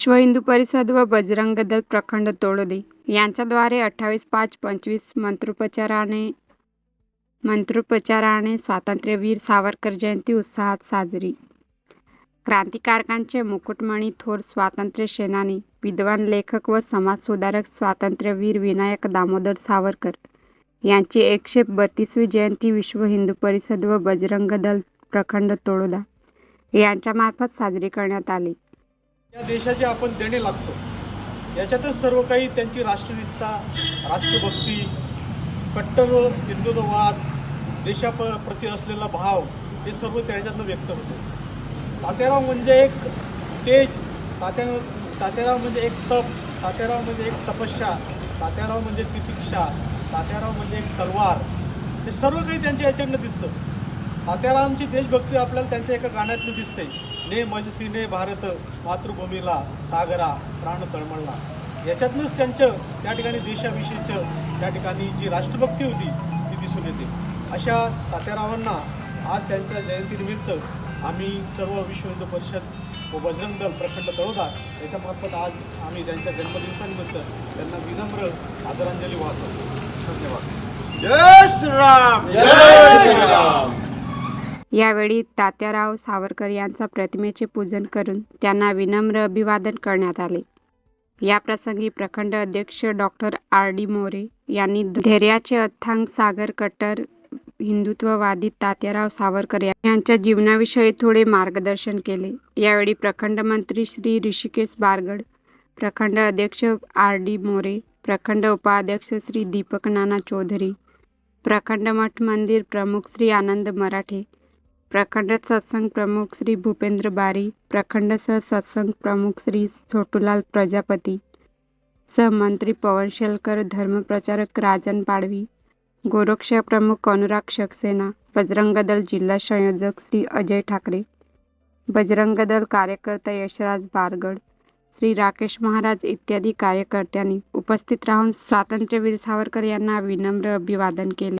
विश्व हिंदू परिषद व बजरंग दल प्रखंड तोडोदे यांच्याद्वारे अठ्ठावीस पाच पंचवीस मंत्रोपचाराने मंत्रोपचाराने स्वातंत्र्यवीर सावरकर जयंती उत्साहात साजरी. क्रांतिकारकांचे मुकुटमणी थोर स्वातंत्र्य सेनानी विद्वान लेखक व समाजसुधारक स्वातंत्र्यवीर विनायक दामोदर सावरकर यांची एकशे बत्तीसवी जयंती विश्व हिंदू परिषद व बजरंग दल प्रखंड तोडोदा यांच्यामार्फत साजरी करण्यात आली. या देशाचे आपण देणे लागतो. याच्यातच सर्व काही त्यांची राष्ट्रनिष्ठा राष्ट्रभक्ती कट्टर हिंदुत्ववाद देशाप्रती असलेला भाव हे सर्व त्याच्यातनं व्यक्त होते. तात्याराव म्हणजे एक तेज तात्या तात्याराव म्हणजे एक तप तात्याराव म्हणजे एक तपस्या तात्याराव म्हणजे तितिक्षा तात्याराव म्हणजे एक तलवार. हे सर्व काही त्यांच्या याच्यातनं दिसतं. तात्यारावांची देशभक्ती आपल्याला त्यांच्या एका गाण्यातनं दिसते. ने मजसी ने भारत मातृभूमीला सागरा प्राण तळमळला. याच्यातनंच त्यांचं त्या ठिकाणी देशाविषयीचं त्या ठिकाणी जी राष्ट्रभक्ती होती ती दिसून येते. अशा तात्यारावांना आज त्यांच्या जयंतीनिमित्त आम्ही सर्व विश्व हिंदू परिषद व बजरंग दल प्रखंड तळोदा याच्यामार्फत आज आम्ही त्यांच्या जन्मदिवसानिमित्त त्यांना विनम्र आदरांजली वाहतो. धन्यवाद. जय श्रीराम! जय श्रीराम! यावेळी तात्याराव सावरकर यांचा प्रतिमेचे पूजन करून त्यांना विनम्र अभिवादन करण्यात आले. या प्रसंगी प्रखंड अध्यक्ष डॉक्टर आर डी मोरे यांनी धैर्याचे अथांग सागर कट्टर हिंदुत्ववादी तात्याराव सावरकर यांच्या जीवनाविषयी थोडे मार्गदर्शन केले. यावेळी प्रखंड मंत्री श्री ऋषिकेश बारगड प्रखंड अध्यक्ष आर डी मोरे प्रखंड उपाध्यक्ष श्री दीपक नाना चौधरी प्रखंड मठ मंदिर प्रमुख श्री आनंद मराठे प्रखंड सत्संग प्रमुख श्री भूपेंद्र बारी प्रखंड सह सत्संग प्रमुख श्री छोटूलाल प्रजापती सहमंत्री पवन शेलकर धर्मप्रचारक राजन पाडवी गोरक्षा प्रमुख अनुराग सक्सेना बजरंग दल जिल्हा संयोजक श्री अजय ठाकरे बजरंग दल कार्यकर्ता यशराज बारगड श्री राकेश महाराज इत्यादी कार्यकर्त्यांनी उपस्थित राहून स्वातंत्र्यवीर सावरकर यांना विनम्र अभिवादन केले.